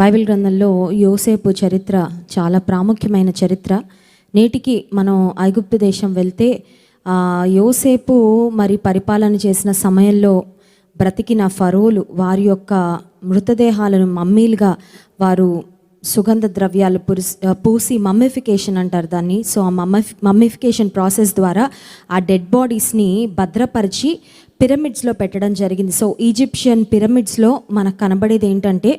Bible గ్రంథంలో యోసేపు చరిత్ర చాలా ప్రాముఖ్యమైన చరిత్ర. నేటికి మనం ఐగుప్తు దేశం వెళ్తే యోసేపు మరి పరిపాలన చేసిన సమయంలో బ్రతికిన ఫరోలు వారి యొక్క మృతదేహాలను మమ్మీలుగా వారు సుగంధ ద్రవ్యాలు పురిస్ పూసి మమ్మిఫికేషన్ అంటారు దాన్ని. సో ఆ మమ్మి మమ్మిఫికేషన్ ప్రాసెస్ ద్వారా ఆ డెడ్ బాడీస్ని భద్రపరిచి పిరమిడ్స్లో పెట్టడం జరిగింది. సో ఈజిప్షియన్ పిరమిడ్స్లో మనకు కనబడేది ఏంటంటే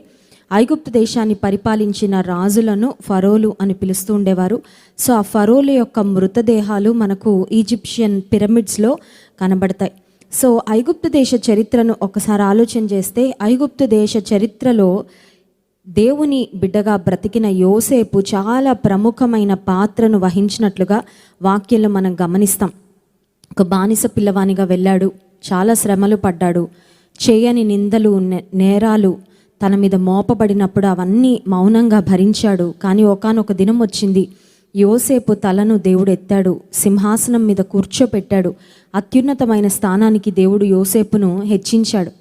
ఐగుప్తు దేశాన్ని పరిపాలించిన రాజులను ఫరోలు అని పిలుస్తూ ఉండేవారు. సో ఆ ఫరోల యొక్క మృతదేహాలు మనకు ఈజిప్షియన్ పిరమిడ్స్లో కనబడతాయి. సో ఐగుప్తు దేశ చరిత్రను ఒకసారి ఆలోచన చేస్తే ఐగుప్తు దేశ చరిత్రలో దేవుని బిడ్డగా బ్రతికిన యోసేపు చాలా ప్రముఖమైన పాత్రను వహించినట్లుగా వాక్యంలో మనం గమనిస్తాం. ఒక బానిస పిల్లవానిగా వెళ్ళాడు చాలా శ్రమలు పడ్డాడు చేయని నిందలు నే- నేరాలు తన మీద మోపబడినప్పుడు అవన్నీ మౌనంగా భరించాడు. కానీ ఒకానొక దినం వచ్చింది. యోసేపు తలను దేవుడు ఎత్తాడు సింహాసనం మీద కూర్చోపెట్టాడు. అత్యున్నతమైన స్థానానికి దేవుడు యోసేపును హెచ్చించాడు.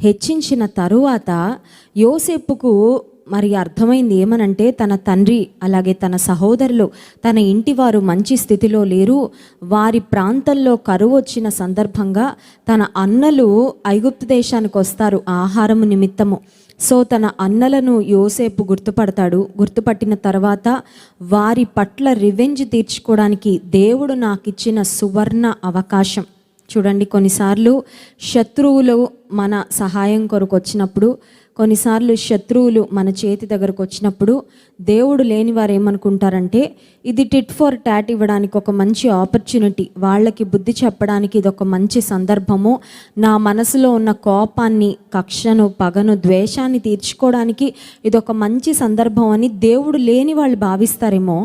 హెచ్చించిన తరువాత యోసేపుకు మరి అర్థమైంది ఏమనంటే తన తండ్రి అలాగే తన సహోదరులు తన ఇంటి వారు మంచి స్థితిలో లేరు. వారి ప్రాంతంలో కరువు వచ్చిన సందర్భంగా తన అన్నలు ఐగుప్తు దేశానికి వస్తారు. ఆహారము నిమిత్తము. సో తన అన్నలను యోసేపు గుర్తుపడతాడు. గుర్తుపట్టిన తర్వాత వారి పట్ల రివెంజ్ తీర్చుకోవడానికి దేవుడు నాకు ఇచ్చిన సువర్ణ అవకాశం. చూడండి కొన్నిసార్లు శత్రువులు మన సహాయం కొరకు వచ్చినప్పుడు కొన్నిసార్లు శత్రువులు మన చేతి దగ్గరకు వచ్చినప్పుడు దేవుడు లేని వారు ఏమనుకుంటారంటే ఇది టిట్ ఫర్ టాట్ ఇవ్వడానికి ఒక మంచి ఆపర్చునిటీ వాళ్ళకి బుద్ధి చెప్పడానికి ఇది ఒక మంచి సందర్భము. నా మనసులో ఉన్న కోపాన్ని కక్షను పగను ద్వేషాన్ని తీర్చుకోవడానికి ఇది ఒక మంచి సందర్భం అని దేవుడు లేని వాళ్ళు భావిస్తారేమో.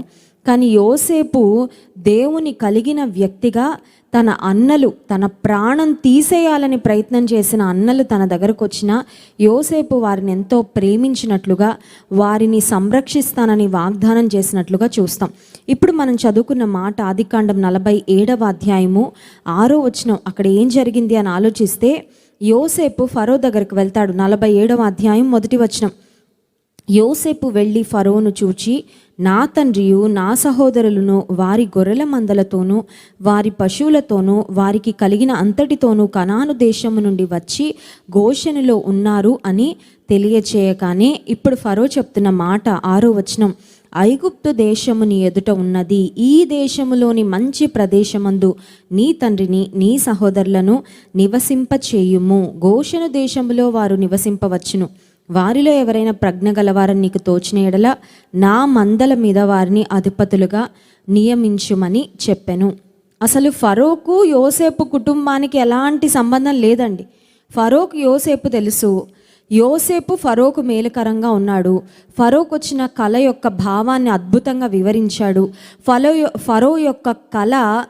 కానీ యోసేపు దేవుని కలిగిన వ్యక్తిగా తన అన్నలు తన ప్రాణం తీసేయాలని ప్రయత్నం చేసిన అన్నలు తన దగ్గరకు వచ్చిన యోసేపు వారిని ఎంతో ప్రేమించినట్లుగా వారిని సంరక్షిస్తానని వాగ్దానం చేసినట్లుగా చూస్తాం. ఇప్పుడు మనం చదువుకున్న మాట ఆదికాండం నలభై ఏడవ అధ్యాయము ఆరో వచనం. అక్కడ ఏం జరిగింది అని ఆలోచిస్తే యోసేపు ఫరో దగ్గరకు వెళ్తాడు. నలభై ఏడవ అధ్యాయం మొదటి వచనం. యోసేపు వెళ్ళి ఫరోను చూచి నా తండ్రియు నా సహోదరులను వారి గొర్రెల మందలతోనూ వారి పశువులతోనూ వారికి కలిగిన అంతటితోనూ కనాను దేశము నుండి వచ్చి ఘోషణలో ఉన్నారు అని తెలియచేయగానే ఇప్పుడు ఫరో చెప్తున్న మాట ఆరో వచనం ఐగుప్తు దేశముని ఎదుట ఉన్నది ఈ దేశములోని మంచి ప్రదేశమందు నీ తండ్రిని నీ సహోదరులను నివసింపచేయుము. ఘోషణ దేశములో వారు నివసింపవచ్చును. వారిలో ఎవరైనా ప్రజ్ఞ గలవారని నీకు తోచిన ఎడల నా మందల మీద వారిని అధిపతులుగా నియమించుమని చెప్పాను. అసలు ఫరోకు యోసేపు కుటుంబానికి ఎలాంటి సంబంధం లేదండి. ఫరోకు యోసేపు తెలుసు. యోసేపు ఫరోకు మేలుకరంగా ఉన్నాడు. ఫరోకు వచ్చిన కళ యొక్క భావాన్ని అద్భుతంగా వివరించాడు. ఫలో ఫరో యొక్క కళ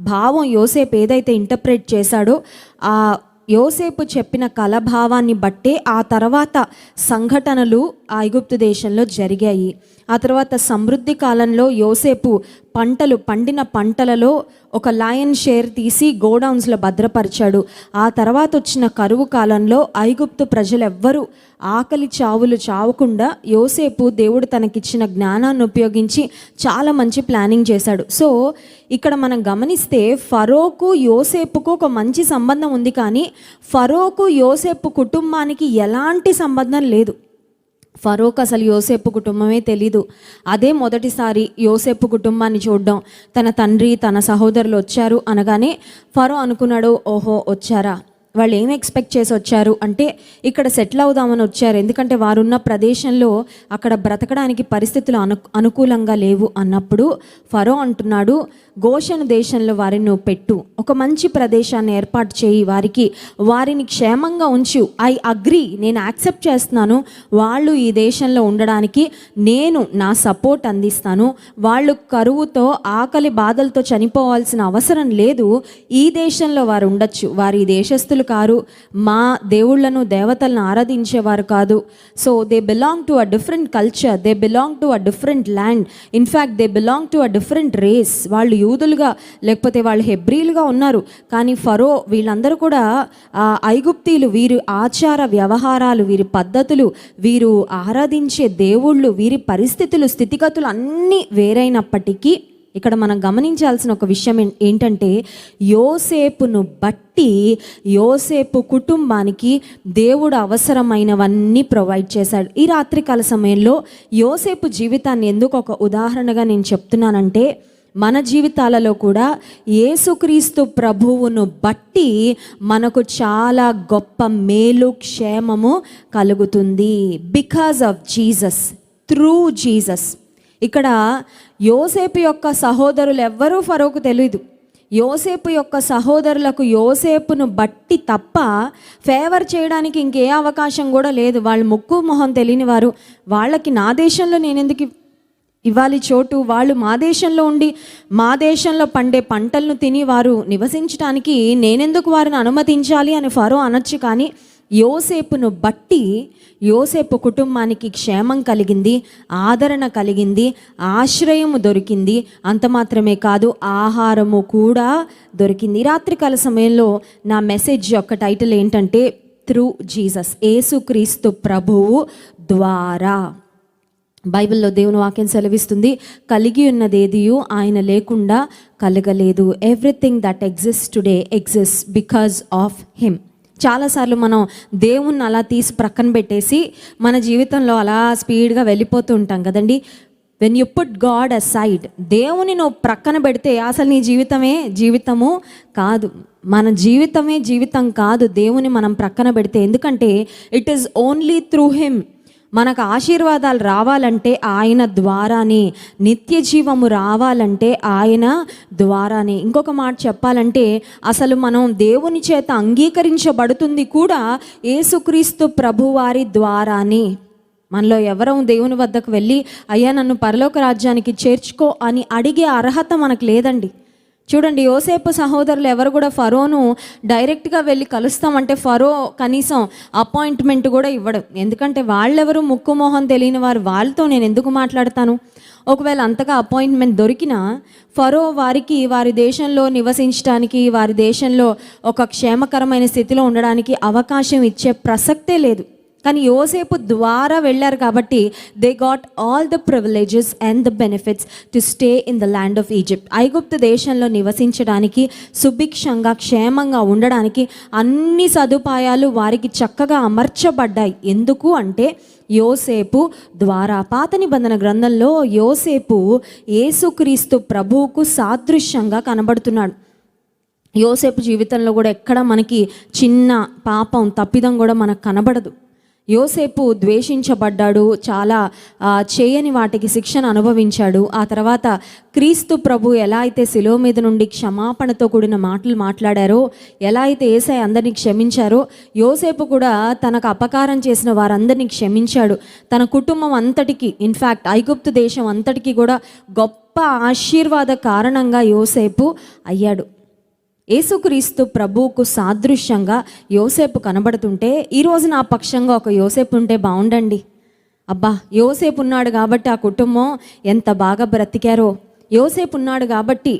భావం యోసేపు ఏదైతే ఇంటర్ప్రెట్ చేశాడో ఆ యోసేపు చెప్పిన కలభావాన్ని బట్టే ఆ తర్వాత సంఘటనలు ఐగుప్తు దేశంలో జరిగాయి. ఆ తర్వాత సమృద్ధి కాలంలో యోసేపు పంటలు పండిన పంటలలో ఒక లయన్ షేర్ తీసి గోడౌన్స్లో భద్రపరిచాడు. ఆ తర్వాత వచ్చిన కరువు కాలంలో ఐగుప్తు ప్రజలు ఎవ్వరూ ఆకలి చావులు చావకుండా యోసేపు దేవుడు తనకిచ్చిన జ్ఞానాన్ని ఉపయోగించి చాలా మంచి ప్లానింగ్ చేశాడు. సో ఇక్కడ మనం గమనిస్తే ఫరోకు యోసేపుకు ఒక మంచి సంబంధం ఉంది కానీ ఫరోకు యోసేపు కుటుంబానికి ఎలాంటి సంబంధం లేదు. ఫరోక్ అసలు యోసేపు కుటుంబమే తెలీదు. అదే మొదటిసారి యోసేపు కుటుంబాన్ని చూడడం తన తండ్రి తన సహోదరులు వచ్చారు అనగానే ఫరో అనుకున్నాడు ఓహో వచ్చారా? వాళ్ళు ఏం ఎక్స్పెక్ట్ చేసి వచ్చారు అంటే ఇక్కడ సెటిల్ అవుదామని వచ్చారు. ఎందుకంటే వారున్న ప్రదేశంలో అక్కడ బ్రతకడానికి పరిస్థితులు అను అనుకూలంగా లేవు అన్నప్పుడు ఫరో అంటున్నాడు గోషన్ దేశంలో వారిని నువ్వు పెట్టు. ఒక మంచి ప్రదేశాన్ని ఏర్పాటు చేయి వారికి వారిని క్షేమంగా ఉంచు. ఐ అగ్రి నేను యాక్సెప్ట్ చేస్తున్నాను. వాళ్ళు ఈ దేశంలో ఉండడానికి నేను నా సపోర్ట్ అందిస్తాను. వాళ్ళు కరువుతో ఆకలి బాధలతో చనిపోవాల్సిన అవసరం లేదు. ఈ దేశంలో వారు ఉండొచ్చు. వారి దేశస్తులు మనుషులు కారు మా దేవుళ్ళను దేవతలను ఆరాధించేవారు కాదు. So they belong to a different culture they belong to a different land in fact they belong to a different race వాళ్ళు యూదులుగా లేకపోతే వాళ్ళు హెబ్రీలుగా ఉన్నారు. కానీ ఫరో వీళ్ళందరూ కూడా ఐగుప్తీలు వీరి ఆచార వ్యవహారాలు వీరి పద్ధతులు వీరు ఆరాధించే దేవుళ్ళు వీరి పరిస్థితులు స్థితిగతులు అన్నీ వేరైనప్పటికీ ఇక్కడ మనం గమనించాల్సిన ఒక విషయం ఏం- ఏంటంటే యోసేపును బట్టి యోసేపు కుటుంబానికి దేవుడు అవసరమైనవన్నీ ప్రొవైడ్ చేశాడు. ఈ రాత్రికాల సమయంలో యోసేపు జీవితాన్ని ఎందుకు ఒక ఉదాహరణగా నేను చెప్తున్నానంటే మన జీవితాలలో కూడా యేసుక్రీస్తు ప్రభువును బట్టి మనకు చాలా గొప్ప మేలు క్షేమము కలుగుతుంది. Because of Jesus through Jesus ఇక్కడ యోసేపు యొక్క సహోదరులు ఎవ్వరూ ఫరోకు తెలియదు యోసేపు యొక్క సహోదరులకు యోసేపును బట్టి తప్ప ఫేవర్ చేయడానికి ఇంకే అవకాశం కూడా లేదు. వాళ్ళు ముక్కు మొహం తెలియని వారు వాళ్ళకి నా దేశంలో నేను ఎందుకు ఇవ్వాలి చోటు? వాళ్ళు మా దేశంలో ఉండి మా దేశంలో పండే పంటలను తిని వారు నివసించడానికి నేనెందుకు వారిని అనుమతించాలి అని ఫరో అనొచ్చు కానీ యోసేపును బట్టి యోసేపు కుటుంబానికి క్షేమం కలిగింది ఆదరణ కలిగింది ఆశ్రయము దొరికింది. అంత మాత్రమే కాదు ఆహారము కూడా దొరికింది. రాత్రికాల సమయంలో నా మెసేజ్ యొక్క టైటిల్ ఏంటంటే త్రూ జీసస్ ఏసుక్రీస్తు ప్రభువు ద్వారా. బైబిల్లో దేవుని వాక్యం సెలవిస్తుంది కలిగి ఉన్నదేదియు ఆయన లేకుండా కలగలేదు. Everything that exist today exist because of him చాలాసార్లు మనం దేవుణ్ణి అలా తీసి ప్రక్కన పెట్టేసి మన జీవితంలో అలా స్పీడ్గా వెళ్ళిపోతూ ఉంటాం కదండి. When you put God aside దేవుని నువ్వు ప్రక్కన పెడితే అసలు నీ జీవితమే జీవితము కాదు. మన జీవితమే జీవితం కాదు దేవుని మనం ప్రక్కన పెడితే. ఎందుకంటే it is only through him మనకు ఆశీర్వాదాలు రావాలంటే ఆయన ద్వారానే నిత్య జీవము రావాలంటే ఆయన ద్వారానే. ఇంకొక మాట చెప్పాలంటే అసలు మనం దేవుని చేత అంగీకరించబడుతుంది కూడా యేసుక్రీస్తు ప్రభువారి ద్వారానే. మనలో ఎవరో దేవుని వద్దకు వెళ్ళి అయ్యా నన్ను పరలోక రాజ్యానికి చేర్చుకో అని అడిగే అర్హత మనకు లేదండి. చూడండి యోసేపు సహోదరులు ఎవరు కూడా ఫరోను డైరెక్ట్గా వెళ్ళి కలుస్తామంటే ఫరో కనీసం అపాయింట్మెంట్ కూడా ఇవ్వడు. ఎందుకంటే వాళ్ళెవరు ముక్కు మొహం తెలియని వారు? వాళ్ళతో నేను ఎందుకు మాట్లాడతాను? ఒకవేళ అంతగా అపాయింట్మెంట్ దొరికినా ఫరో వారికి వారి దేశంలో నివసించడానికి వారి దేశంలో ఒక క్షేమకరమైన స్థితిలో ఉండడానికి అవకాశం ఇచ్చే ప్రసక్తే లేదు. కానీ యోసేపు ద్వారా వెళ్ళారు కాబట్టి they got all the privileges and the benefits to stay in the land of Egypt ఐగుప్తు దేశంలో నివసించడానికి సుభిక్షంగా క్షేమంగా ఉండడానికి అన్ని సదుపాయాలు వారికి చక్కగా అమర్చబడ్డాయి. ఎందుకు అంటే యోసేపు ద్వారా పాత నిబంధన గ్రంథంలో యోసేపు యేసుక్రీస్తు ప్రభువుకు సాదృశ్యంగా కనబడుతున్నాడు. యోసేపు జీవితంలో కూడా ఎక్కడ మనకి చిన్న పాపం తప్పిదం కూడా మనకు కనబడదు. యోసేపు ద్వేషించబడ్డాడు చాలా చేయని వాటికి శిక్షణ అనుభవించాడు. ఆ తర్వాత క్రీస్తు ప్రభు ఎలా అయితే శిలువ మీద నుండి క్షమాపణతో కూడిన మాటలు మాట్లాడారో ఎలా అయితే ఏసై అందరినీ క్షమించారో యోసేపు కూడా తనకు అపకారం చేసిన వారందరినీ క్షమించాడు. తన కుటుంబం అంతటికి ఇన్ఫ్యాక్ట్ ఐగుప్తు దేశం అంతటికి కూడా గొప్ప ఆశీర్వాద కారణంగా యోసేపు అయ్యాడు. యేసుక్రీస్తు ప్రభువుకు సాదృశ్యంగా యోసేపు కనబడుతుంటే ఈరోజు నా పక్షంగా ఒక యోసేపు ఉంటే బాగుండండి అబ్బా యోసేపు ఉన్నాడు కాబట్టి ఆ కుటుంబం ఎంత బాగా బ్రతికారో. యోసేపు ఉన్నాడు కాబట్టి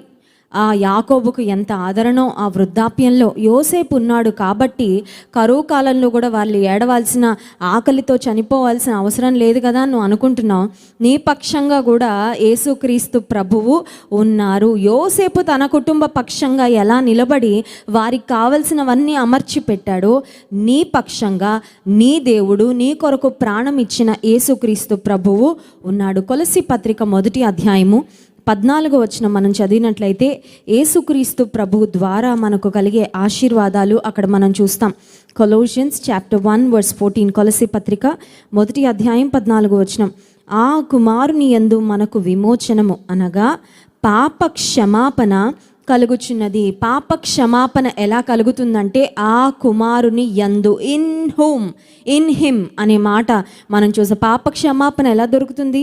ఆ యాకోబుకు ఎంత ఆదరణో ఆ వృద్ధాప్యంలో యోసేపు ఉన్నాడు కాబట్టి కరువు కాలంలో కూడా వాళ్ళు ఏడవాల్సిన ఆకలితో చనిపోవాల్సిన అవసరం లేదు కదా అని నువ్వు అనుకుంటున్నావు. నీ పక్షంగా కూడా యేసుక్రీస్తు ప్రభువు ఉన్నారు. యోసేపు తన కుటుంబ పక్షంగా ఎలా నిలబడి వారికి కావలసినవన్నీ అమర్చి పెట్టాడో నీ పక్షంగా నీ దేవుడు నీ కొరకు ప్రాణం ఇచ్చిన యేసుక్రీస్తు ప్రభువు ఉన్నాడు. కొలసి పత్రిక మొదటి అధ్యాయము పద్నాలుగు వచ్చిన మనం చదివినట్లయితే ఏసుక్రీస్తు ప్రభు ద్వారా మనకు కలిగే ఆశీర్వాదాలు అక్కడ మనం చూస్తాం. Colossians chapter one verse fourteen కొలసి పత్రిక మొదటి అధ్యాయం పద్నాలుగు వచనం. ఆ కుమారుని యందు మనకు విమోచనము అనగా పాప క్షమాపణ కలుగుచున్నది. పాప క్షమాపణ ఎలా కలుగుతుందంటే ఆ కుమారుని యందు ఇన్ హోమ్ ఇన్ హిమ్ అనే మాట మనం చూసాం. పాప క్షమాపణ ఎలా దొరుకుతుంది?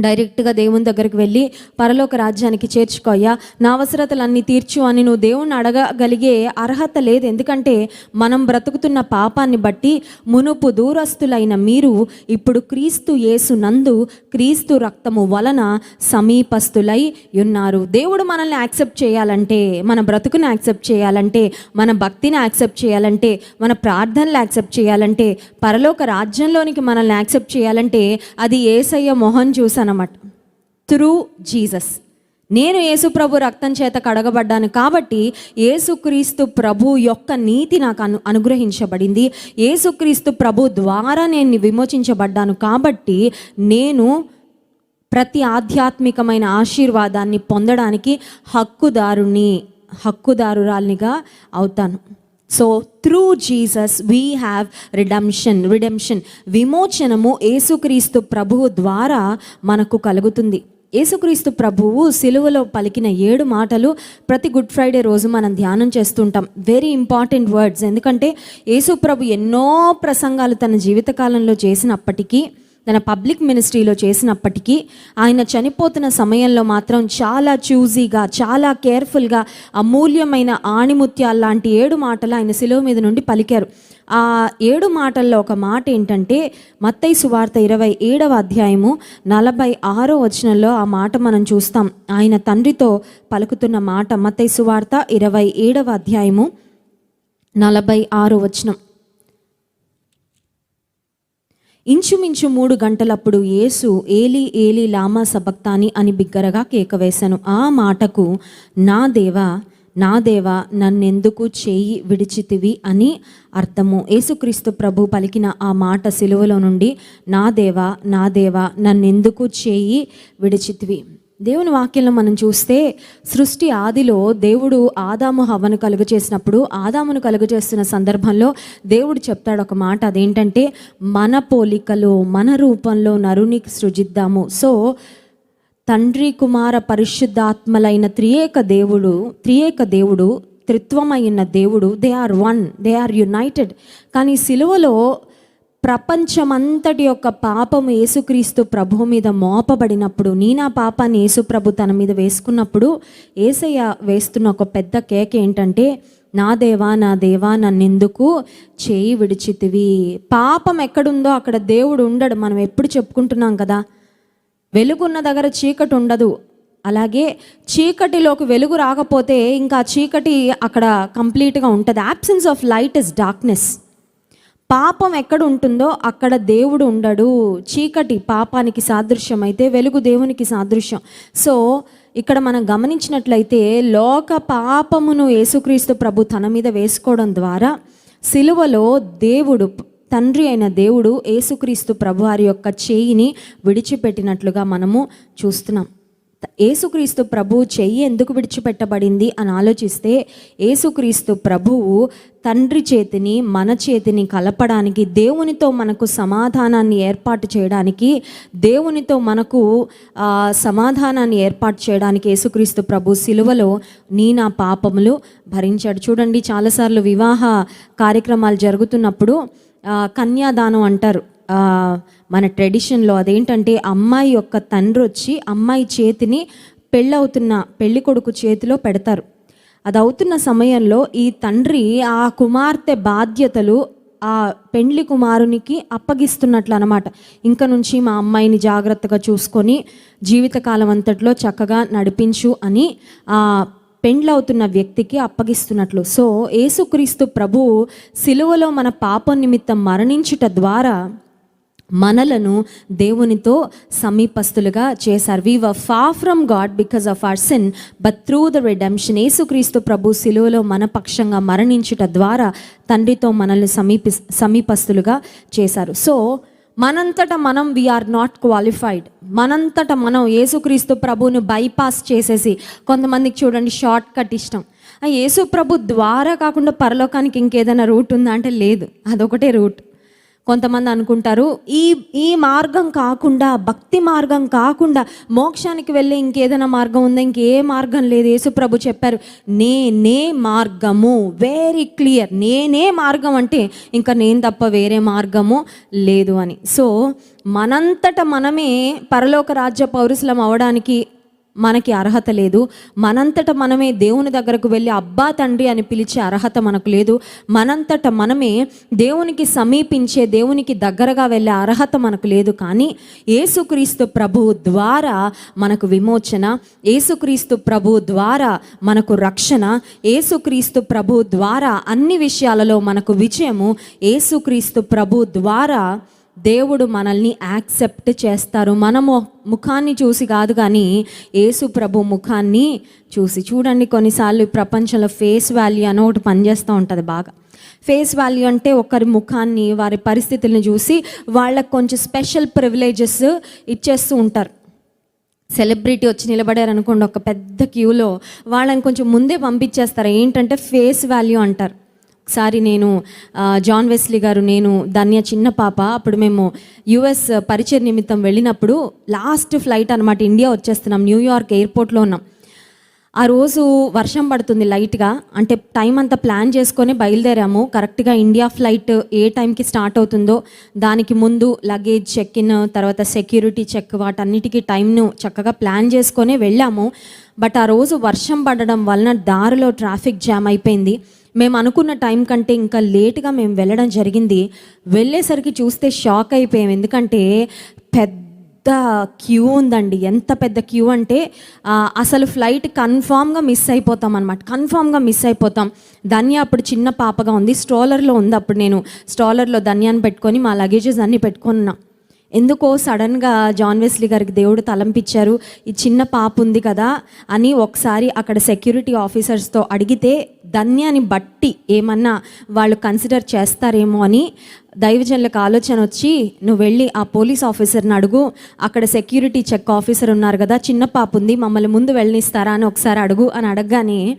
డైరెక్ట్గా దేవుని దగ్గరికి వెళ్ళి పరలోక రాజ్యానికి చేర్చుకోయ్యా నా అవసరతలన్నీ తీర్చు అని నువ్వు దేవుణ్ణి అడగగలిగే అర్హత లేదు. ఎందుకంటే మనం బ్రతుకుతున్న పాపాన్ని బట్టి మునుపు దూరస్తులైన మీరు ఇప్పుడు క్రీస్తు యేసు నందు క్రీస్తు రక్తము వలన సమీపస్తులై ఉన్నారు. దేవుడు మనల్ని యాక్సెప్ట్ చేయాలంటే మన బ్రతుకుని యాక్సెప్ట్ చేయాలంటే మన భక్తిని యాక్సెప్ట్ చేయాలంటే మన ప్రార్థనలు యాక్సెప్ట్ చేయాలంటే పరలోక రాజ్యంలోనికి మనల్ని యాక్సెప్ట్ చేయాలంటే అది ఏసయ్య మొహం చూసనమాట త్రూ జీసస్ నేను యేసు ప్రభు రక్తం చేత కడగబడ్డాను కాబట్టి యేసుక్రీస్తు ప్రభు యొక్క నీతి నాకు అను అనుగ్రహించబడింది. యేసుక్రీస్తు ప్రభు ద్వారా నేను విమోచించబడ్డాను కాబట్టి నేను ప్రతి ఆధ్యాత్మికమైన ఆశీర్వాదాన్ని పొందడానికి హక్కుదారుని హక్కుదారురాలినిగా అవుతాను. So through Jesus we have redemption redemption విమోచనము యేసుక్రీస్తు ప్రభువు ద్వారా మనకు కలుగుతుంది. యేసుక్రీస్తు ప్రభువు సిలువలో పలికిన ఏడు మాటలు ప్రతి గుడ్ ఫ్రైడే రోజు మనం ధ్యానం చేస్తుంటాం. వెరీ ఇంపార్టెంట్ వర్డ్స్ ఎందుకంటే యేసు ప్రభు ఎన్నో ప్రసంగాలు తన జీవితకాలంలో చేసినప్పటికీ తన పబ్లిక్ మినిస్ట్రీలో చేసినప్పటికీ ఆయన చనిపోతున్న సమయంలో మాత్రం చాలా చూజీగా చాలా కేర్ఫుల్గా అమూల్యమైన ఆణిముత్యాలు లాంటి ఏడు మాటలు ఆయన శిలువ మీద నుండి పలికారు. ఆ ఏడు మాటల్లో ఒక మాట ఏంటంటే మత్తై సువార్త ఇరవై ఏడవ అధ్యాయము నలభై ఆరో వచనంలో ఆ మాట మనం చూస్తాం. ఆయన తండ్రితో పలుకుతున్న మాట మత్తై సువార్త ఇరవై ఏడవ అధ్యాయము నలభై ఆరో వచనం. ఇంచుమించు మూడు గంటలప్పుడు యేసు ఏలి ఏలి లామా సబక్తాని అని బిగ్గరగా కేక వేశాను. ఆ మాటకు నా దేవా నా దేవా నన్నెందుకు చేయి విడిచితివి? అని అర్థము. యేసుక్రీస్తు ప్రభు పలికిన ఆ మాట సిలువలో నుండి నా దేవా నా దేవా నన్నెందుకు చేయి విడిచితివి? దేవుని వాక్యంలో మనం చూస్తే సృష్టి ఆదిలో దేవుడు ఆదాము హవ్వను కలుగు చేసినప్పుడు ఆదామును కలుగు చేస్తున్న సందర్భంలో దేవుడు చెప్తాడు ఒక మాట అదేంటంటే మన పోలికలో మన రూపంలో నరుని సృజిద్దాము. సో తండ్రి కుమార పరిశుద్ధాత్మలైన త్రియేక దేవుడు త్రియేక దేవుడు త్రిత్వమైన దేవుడు they are one they are united కానీ సిలువలో ప్రపంచమంతటి యొక్క పాపము యేసుక్రీస్తు ప్రభు మీద మోపబడినప్పుడు నీ నా పాపాన్ని యేసుప్రభు తన మీద వేసుకున్నప్పుడు ఏసయ్య వేస్తున్న ఒక పెద్ద కేక ఏంటంటే నా దేవా నా దేవా నన్నెందుకు చేయి విడిచితివి? పాపం ఎక్కడుందో అక్కడ దేవుడు ఉండడు. మనం ఎప్పుడు చెప్పుకుంటున్నాం కదా వెలుగున్న దగ్గర చీకటి ఉండదు. అలాగే చీకటిలోకి వెలుగు రాకపోతే ఇంకా చీకటి అక్కడ కంప్లీట్గా ఉంటుంది. Absence of light is darkness పాపం ఎక్కడ ఉంటుందో అక్కడ దేవుడు ఉండడు. చీకటి పాపానికి సాదృశ్యం అయితే వెలుగు దేవునికి సాదృశ్యం. సో ఇక్కడ మనం గమనించినట్లయితే లోక పాపమును యేసుక్రీస్తు ప్రభు తన మీద వేసుకోవడం ద్వారా సిలువలో దేవుడు తండ్రి అయిన దేవుడు యేసుక్రీస్తు ప్రభు వారి యొక్క చేయిని విడిచిపెట్టినట్లుగా మనము చూస్తున్నాం. ఏసుక్రీస్తు ప్రభు చెయ్యి ఎందుకు విడిచిపెట్టబడింది అని ఆలోచిస్తే ఏసుక్రీస్తు ప్రభువు తండ్రి చేతిని మన చేతిని కలపడానికి దేవునితో మనకు సమాధానాన్ని ఏర్పాటు చేయడానికి దేవునితో మనకు సమాధానాన్ని ఏర్పాటు చేయడానికి యేసుక్రీస్తు ప్రభు సిలువలో నీ నా పాపములు భరించాడు. చూడండి చాలాసార్లు వివాహ కార్యక్రమాలు జరుగుతున్నప్పుడు కన్యాదానం అంటారు. మన ట్రెడిషన్లో అదేంటంటే అమ్మాయి యొక్క తండ్రి వచ్చి అమ్మాయి చేతిని పెళ్ళవుతున్న పెళ్ళి కొడుకు చేతిలో పెడతారు. అది అవుతున్న సమయంలో ఈ తండ్రి ఆ కుమార్తె బాధ్యతలు ఆ పెండ్లి కుమారునికి అప్పగిస్తున్నట్లు అనమాట ఇంక నుంచి మా అమ్మాయిని జాగ్రత్తగా చూసుకొని జీవితకాలం అంతట్లో చక్కగా నడిపించు అని ఆ పెండ్లవుతున్న వ్యక్తికి అప్పగిస్తున్నట్లు. సో యేసుక్రీస్తు ప్రభు సిలువలో మన పాపం నిమిత్తం మరణించుట ద్వారా మనలను దేవునితో సమీపస్తులుగా చేశారు. We were far from God because of our sin but through the redemption యేసుక్రీస్తు ప్రభు శిలువలో మన పక్షంగా మరణించుట ద్వారా తండ్రితో మనల్ని సమీపి సమీపస్తులుగా చేశారు. సో మనంతట మనం వీఆర్ నాట్ క్వాలిఫైడ్ మనంతట మనం యేసుక్రీస్తు ప్రభువును బైపాస్ చేసేసి కొంతమందికి చూడండి షార్ట్ కట్ ఇష్టం. ఆ యేసు ప్రభు ద్వారా కాకుండా పరలోకానికి ఇంకేదైనా రూట్ ఉందా అంటే లేదు. అదొకటే రూట్ కొంతమంది అనుకుంటారు ఈ ఈ మార్గం కాకుండా భక్తి మార్గం కాకుండా మోక్షానికి వెళ్ళే ఇంకేదైనా మార్గం ఉందా? ఇంకే మార్గం లేదు. యేసుప్రభు చెప్పారు నేనే మార్గము. వెరీ క్లియర్ నేనే మార్గం అంటే ఇంకా నేను తప్ప వేరే మార్గము లేదు అని. సో మనంతట మనమే పరలోక రాజ్య పౌరుషులం అవడానికి మనకి అర్హత లేదు. మనంతట మనమే దేవుని దగ్గరకు వెళ్ళి అబ్బా తండ్రి అని పిలిచే అర్హత మనకు లేదు. మనంతట మనమే దేవునికి సమీపించే దేవునికి దగ్గరగా వెళ్ళే అర్హత మనకు లేదు. కానీ యేసుక్రీస్తు ప్రభువు ద్వారా మనకు విమోచన యేసుక్రీస్తు ప్రభువు ద్వారా మనకు రక్షణ యేసుక్రీస్తు ప్రభు ద్వారా అన్ని విషయాలలో మనకు విజయము యేసుక్రీస్తు ప్రభు ద్వారా దేవుడు మనల్ని యాక్సెప్ట్ చేస్తారు. మనము ముఖాన్ని చూసి కాదు కానీ యేసు ప్రభు ముఖాన్ని చూసి చూడండి. కొన్నిసార్లు ప్రపంచంలో ఫేస్ వాల్యూ అని ఒకటి పనిచేస్తూ ఉంటుంది బాగా. ఫేస్ వాల్యూ అంటే ఒకరి ముఖాన్ని వారి పరిస్థితులను చూసి వాళ్ళకు కొంచెం స్పెషల్ ప్రివిలేజెస్ ఇచ్చేస్తూ ఉంటారు. సెలబ్రిటీ వచ్చి నిలబడారు అనుకోండి ఒక పెద్ద క్యూలో వాళ్ళని కొంచెం ముందే పంపించేస్తారు. ఏంటంటే ఫేస్ వాల్యూ అంటారు. ఒకసారి నేను జాన్ వెస్లీ గారు నేను ధన్య చిన్న పాప అప్పుడు మేము యుఎస్ పరిచయ నిమిత్తం వెళ్ళినప్పుడు లాస్ట్ ఫ్లైట్ అనమాట ఇండియా వచ్చేస్తున్నాం న్యూయార్క్ ఎయిర్పోర్ట్లో ఉన్నాం. ఆ రోజు వర్షం పడుతుంది లైట్గా అంటే టైం అంతా ప్లాన్ చేసుకొని బయలుదేరాము. కరెక్ట్గా ఇండియా ఫ్లైట్ ఏ టైంకి స్టార్ట్ అవుతుందో దానికి ముందు లగేజ్ చెక్ ఇన్ తర్వాత సెక్యూరిటీ చెక్ వాటన్నిటికీ టైంను చక్కగా ప్లాన్ చేసుకొని వెళ్ళాము. బట్ ఆ రోజు వర్షం పడడం వలన దారిలో ట్రాఫిక్ జామ్ అయిపోయింది. మేము అనుకున్న టైం కంటే ఇంకా లేట్గా మేము వెళ్ళడం జరిగింది. వెళ్ళేసరికి చూస్తే షాక్ అయిపోయాం. ఎందుకంటే పెద్ద క్యూ ఉందండి. ఎంత పెద్ద క్యూ అంటే అసలు ఫ్లైట్ కన్ఫామ్గా మిస్ అయిపోతాం అనమాట కన్ఫామ్గా మిస్ అయిపోతాం. ధన్య అప్పుడు చిన్న పాపగా ఉంది. స్ట్రాలర్లో ఉంది అప్పుడు నేను. స్ట్రాలర్లో ధన్యాన్ని పెట్టుకొని మా లగేజెస్ అన్నీ పెట్టుకున్నా. ఎందుకో సడన్గా జాన్ వెస్లీ గారికి దేవుడు తలంపించారు. ఈ చిన్న పాప ఉంది కదా అని ఒకసారి అక్కడ సెక్యూరిటీ ఆఫీసర్స్తో అడిగితే ధన్యాన్ని బట్టి ఏమన్నా వాళ్ళు కన్సిడర్ చేస్తారేమో అని దైవజనులకు ఆలోచన వచ్చి నువ్వు వెళ్ళి ఆ పోలీస్ ఆఫీసర్ని అడుగు. అక్కడ సెక్యూరిటీ చెక్ ఆఫీసర్ ఉన్నారు కదా చిన్న పాప ఉంది మమ్మల్ని ముందు వెళ్ళనిస్తారా అని ఒకసారి అడుగు. అని అడగగానే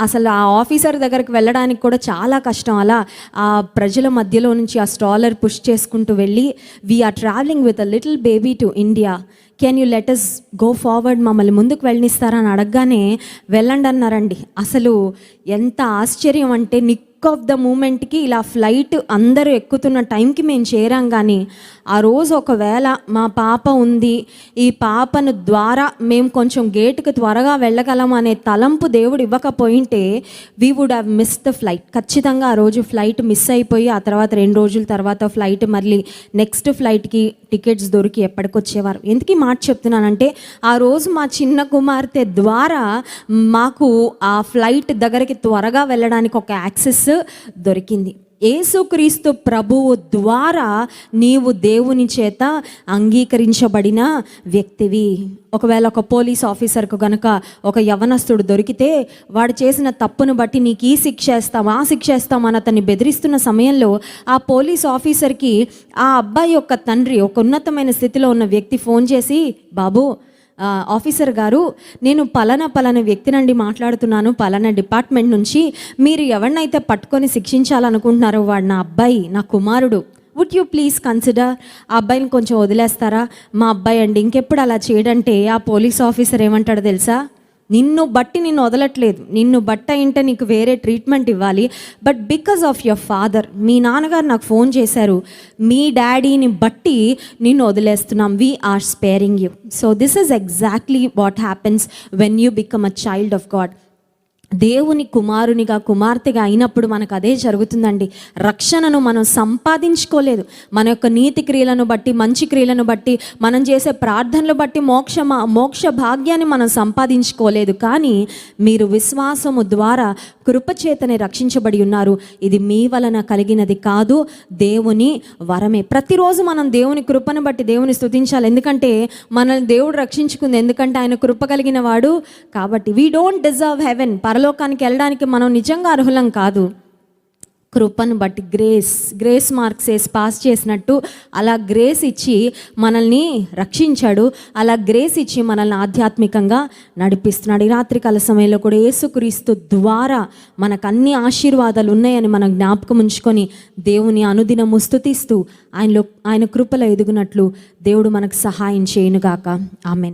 అసలు ఆ ఆఫీసర్ దగ్గరికి వెళ్ళడానికి కూడా చాలా కష్టం. అలా ఆ ప్రజల మధ్యలో నుంచి ఆ స్టాలర్ పుష్ చేసుకుంటూ వెళ్ళి we are travelling with a little baby to India can you let us go forward మమ్మల్ని ముందుకు వెళ్ళనిస్తారా అని అడగగానే వెళ్ళండి అన్నారండి. అసలు ఎంత ఆశ్చర్యం అంటే నిక్ ఆఫ్ ద మూమెంట్కి ఇలా ఫ్లైట్ అందరూ ఎక్కుతున్న టైంకి మేము చేరాం కానీ ఆ రోజు ఒకవేళ మా పాప ఉంది ఈ పాపను ద్వారా మేము కొంచెం గేటుకు త్వరగా వెళ్ళగలం అనే తలంపు దేవుడు ఇవ్వకపోయింటే we would have miss the flight ఖచ్చితంగా ఆ రోజు ఫ్లైట్ మిస్ అయిపోయి ఆ తర్వాత రెండు రోజుల తర్వాత ఫ్లైట్ మళ్ళీ నెక్స్ట్ ఫ్లైట్కి టికెట్స్ దొరికి ఎప్పటికొచ్చేవారు. ఎందుకు ఈ మాట చెప్తున్నానంటే ఆ రోజు మా చిన్న కుమార్తె ద్వారా మాకు ఆ ఫ్లైట్ దగ్గరికి త్వరగా వెళ్ళడానికి ఒక యాక్సెస్ దొరికింది. యేసుక్రీస్తు ప్రభువు ద్వారా నీవు దేవుని చేత అంగీకరించబడిన వ్యక్తివి. ఒకవేళ ఒక పోలీస్ ఆఫీసర్కు గనక ఒక యవనస్తుడు దొరికితే వాడు చేసిన తప్పును బట్టి నీకు ఈ శిక్ష వేస్తాం ఆ శిక్ష వేస్తాం అని అతన్ని బెదిరిస్తున్న సమయంలో ఆ పోలీస్ ఆఫీసర్కి ఆ అబ్బాయి యొక్క తండ్రి ఒక ఉన్నతమైన స్థితిలో ఉన్న వ్యక్తి ఫోన్ చేసి బాబు ఆఫీసర్ గారు నేను పలానా పలానా వ్యక్తినండి మాట్లాడుతున్నాను పలానా డిపార్ట్మెంట్ నుంచి. మీరు ఎవరినైతే పట్టుకొని శిక్షించాలనుకుంటున్నారో వాడు నా అబ్బాయి నా కుమారుడు. వుడ్ యూ ప్లీజ్ కన్సిడర్ ఆ అబ్బాయిని కొంచెం వదిలేస్తారా? మా అబ్బాయి అండి ఇంకెప్పుడు అలా చేయడంటే ఆ పోలీస్ ఆఫీసర్ ఏమంటాడో తెలుసా? నిన్ను బట్టి నిన్ను వదలట్లేదు. నిన్ను బట్ట ఇంట నీకు వేరే ట్రీట్మెంట్ ఇవ్వాలి. But because of your father మీ నాన్నగారు నాకు ఫోన్ చేశారు. మీ డాడీని బట్టి నిన్ను వదిలేస్తున్నాం. We are sparing you so this is exactly what happens when you become a child of God దేవుని కుమారునిగా కుమార్తెగా అయినప్పుడు మనకు అదే జరుగుతుందండి. రక్షణను మనం సంపాదించుకోలేదు. మన యొక్క నీతి క్రియలను బట్టి మంచి క్రియలను బట్టి మనం చేసే ప్రార్థనలు బట్టి మోక్ష మోక్ష భాగ్యాన్ని మనం సంపాదించుకోలేదు. కానీ మీరు విశ్వాసము ద్వారా కృపచేతనే రక్షించబడి ఉన్నారు. ఇది మీ వలన కలిగినది కాదు దేవుని వరమే. ప్రతిరోజు మనం దేవుని కృపను బట్టి దేవుని స్థుతించాలి ఎందుకంటే మనల్ని దేవుడు రక్షించుకుంది. ఎందుకంటే ఆయన కృప కలిగిన వాడు కాబట్టి. వీ డోంట్ డిజర్వ్ హెవెన్ పరలోకానికి వెళ్ళడానికి మనం నిజంగా అర్హులం కాదు. కృపను బట్టి గ్రేస్ గ్రేస్ మార్క్స్ వేసి పాస్ చేసినట్టు అలా గ్రేస్ ఇచ్చి మనల్ని రక్షించాడు. అలా గ్రేస్ ఇచ్చి మనల్ని ఆధ్యాత్మికంగా నడిపిస్తున్నాడు. ఈ రాత్రికాల సమయంలో కూడా యేసుక్రీస్తు ద్వారా మనకు అన్ని ఆశీర్వాదాలు ఉన్నాయని మనం జ్ఞాపకం ఉంచుకొని దేవుని అనుదినము స్థుతిస్తూ ఆయనలో ఆయన కృపలో ఎదుగునట్లు దేవుడు మనకు సహాయం చేయనుగాక. ఆమెన్.